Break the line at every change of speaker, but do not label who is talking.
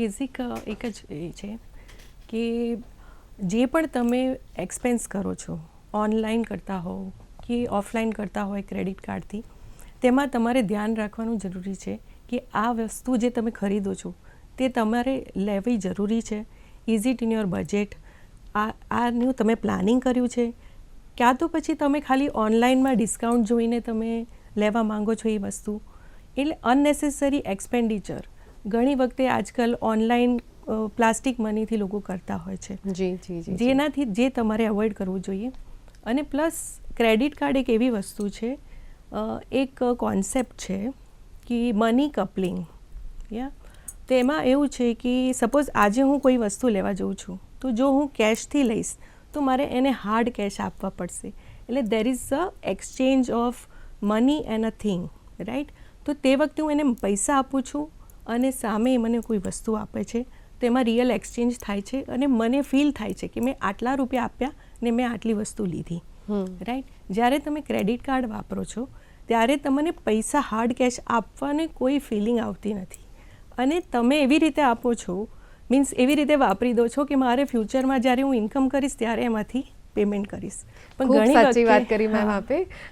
Basic એક જ એ છે કે જે પણ તમે એક્સપેન્સ કરો છો ઓનલાઈન કરતા હો કે ઓફલાઈન કરતા હોય ક્રેડિટ કાર્ડથી તેમાં તમારે ધ્યાન રાખવાનું જરૂરી છે કે આ વસ્તુ જે તમે ખરીદો છો, તે તમારે લેવી જરૂરી છે. Is it in your budget આ, આનું તમે પ્લાનિંગ કર્યું છે? ક્યાં તો પછી તમે ખાલી ઓનલાઈનમાં ડિસ્કાઉન્ટ જોઈને તમે લેવા માંગો છો એ વસ્તુ. એટલે અનનેસેસરી એક્સપેન્ડિચર ઘણી વખતે આજકાલ ઓનલાઈન પ્લાસ્ટિક મનીથી લોકો કરતા હોય છે.
જી જી.
જેનાથી જે તમારે અવોઇડ કરવું જોઈએ. અને પ્લસ ક્રેડિટ કાર્ડ એક એવી વસ્તુ છે એક કોન્સેપ્ટ છે કે મની કપલિંગ યા તો એમાં એવું છે કે સપોઝ આજે હું કોઈ વસ્તુ લેવા જઉં છું તો જો હું કેશથી લઈશ તો મારે એને હાર્ડ કેશ આપવા પડશે. એટલે there is a exchange of money and a thing right તો તે વખતે હું એને પૈસા આપું છું અને સામે મને કોઈ વસ્તુ આપે છે તેમાં રિયલ એક્સચેન્જ થાય છે અને મને ફીલ થાય છે કે મેં આટલા રૂપિયા આપ્યા ને મેં આટલી વસ્તુ લીધી. રાઈટ જ્યારે તમે ક્રેડિટ કાર્ડ વાપરો છો ત્યારે તમને પૈસા હાર્ડ કેશ આપવાની કોઈ ફિલિંગ આવતી નથી. અને તમે એવી રીતે આપો છો મીન્સ એવી રીતે વાપરી દો છો કે મારે ફ્યુચરમાં જ્યારે હું ઇન્કમ કરીશ ત્યારે એમાંથી પેમેન્ટ કરીશ.
પણ સાચી વાત કરી મેમ આપે.